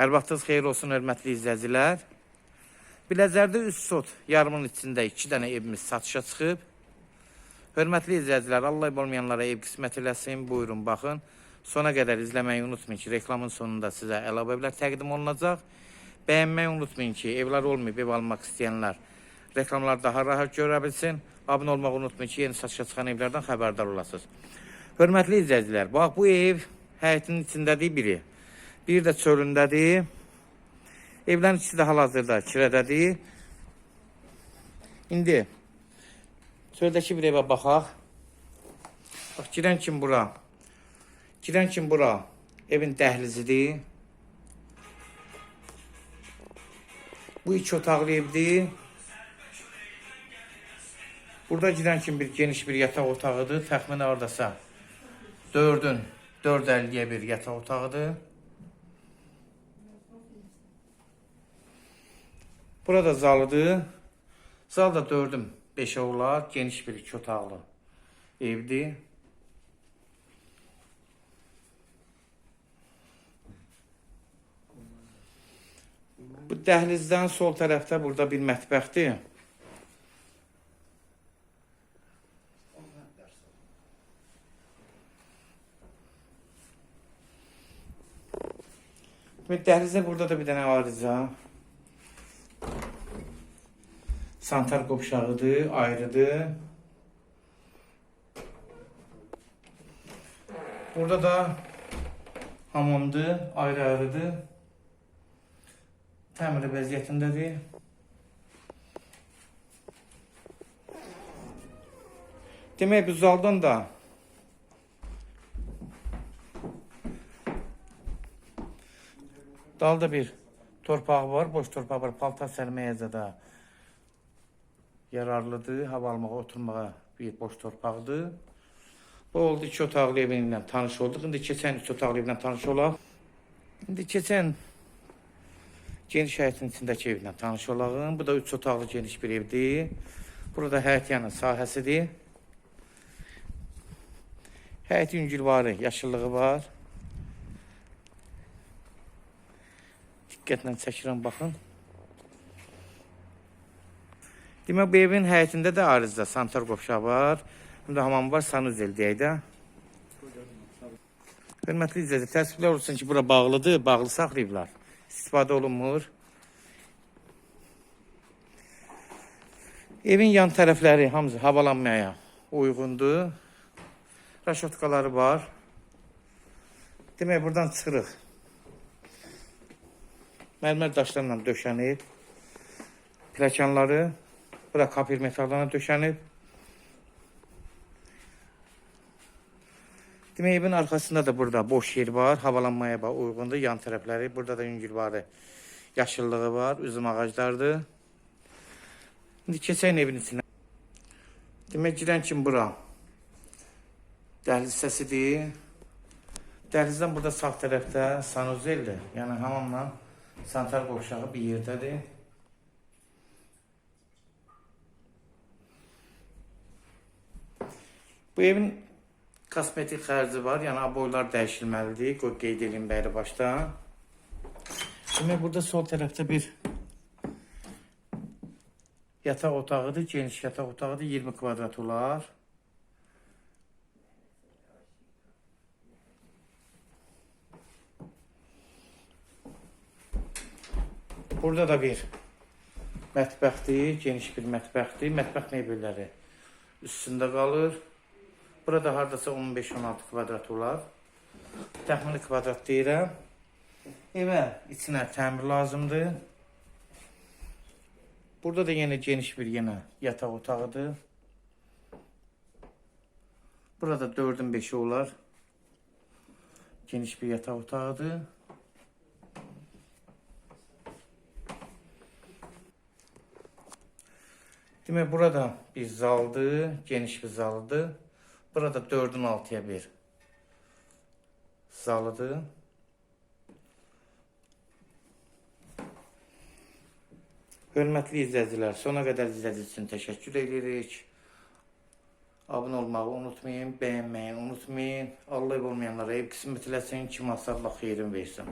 Hər vaxtınız xeyir olsun, hörmətli izləyicilər. Biləcərdə üst sot yarımın içində iki dənə evimiz satışa çıxıb. Hörmətli izləyicilər, Allah olmayanlara ev qismət eləsin. Buyurun, baxın. Sona qədər izləməyi unutmayın ki, reklamın sonunda sizə əlavə evlər təqdim olunacaq. Bəyənməyi unutmayın ki, evlər olmayıb, ev almaq istəyənlər reklamlar daha rahat görə bilsin. Abunə olmağı unutmayın ki, yeni satışa çıxan evlərdən xəbərdar olasınız. Hörmətli izləyicilər, bax bu ev həyətinin içindədir biri. Bir də çölündədir. Evlərin ikisi də hal-hazırda kirədədir. İndi çöldəki bir evə baxaq. Bax, girən kim bura? Girən kim bura? Evin dəhlizidir. Bu iki otaqlı evdir. Burada girən kimi bir geniş bir yataq otağıdır. Təxminən oradasa 4-ün 4.50-yə bir yataq otağıdır. Burada zalıdır. Zal da 4-ün 5-ə olar. Geniş bir iki otaqlı evdir. Bu dəhlizdən sol tərəfdə burada bir mətbəxdir. Ve dəhlizdə burada da bir dənə arıza. Santar qopşağıdır, ayrıdır. Burada da hamamdır, ayrı-ayrıdır. Təmiri vəziyyətindədir. Demək bu zaldan da Dalda bir torpağı var, boş torpağı var. Paltar sərməyə də yararlıdır. Hava almağa, oturmağa bir boş torpaqdır. Bu oldu iki otaqlı evinlə tanış olduq. İndi keçən üç otaqlı evlə tanış olaq. İndi keçən geniş həyətin içindəki evlə tanış olağım. Bu da üç otaqlı geniş bir evdir. Burada həyət yanı sahəsidir. Həyət yüngülvarı, yaşıllığı var. Diqqətlə çəkirəm, baxın. Demək, bu evin həyətində də arızda santar qopşağı var. Həm də hamam var, sanuzel deyək də. Hörmətli izləyicilər, təəssüflər olsun ki, bura bağlıdır, bağlı saxlayıblar. İstifadə olunmur. Evin yan tərəfləri hamısı havalanmaya uyğundur. Raşotkaları var. Demək, buradan çıxırıq. Mərmər daşlarla döşənib. Pləkanları bura kapir metallarla döşənib. Demək evin arxasında da burada boş yer var. Havalanmaya bax uyğundur yan tərəfləri. Burada da yüngülvarı yaşıllığı var. Üzüm ağaclardır. İndi keçək evin içinə. Demək girən kim bura? Dəhliz səsidir. Dəhlizdən burada sağ tərəfdə sanuzeldir. Yəni hamamla santar qovşağı bir yerdədir. Bu evin kosmetik xərci var. Yəni aboylar dəyişilməlidir. Qoy qeyd edin bəri başda. Demək burada sol tərəfdə bir yataq otağıdır. Geniş yataq otağıdır. 20 kvadrat olar. Burada da bir mətbəxdir, geniş bir mətbəxdir. Mətbəx mebelləri üstündə qalır. Burada hardasa 15-16 kvadrat olar. Təxmini kvadrat deyirəm. Evə içinə təmir lazımdır. Burada da yenə geniş bir yenə yataq otağıdır. Burada 4-ün 5-i olar. Geniş bir yataq otağıdır. Demək burada bir zaldır, geniş bir zalıdır. Burada 4-ün 6-ya bir zalıdır. Hörmətli izləyicilər, sona qədər izlədiyiniz üçün təşəkkür edirik. Abunə olmağı unutmayın, bəyənməyi unutmayın. Allah olmayanlara ev qismət eləsin, kim asarla xeyrin versin.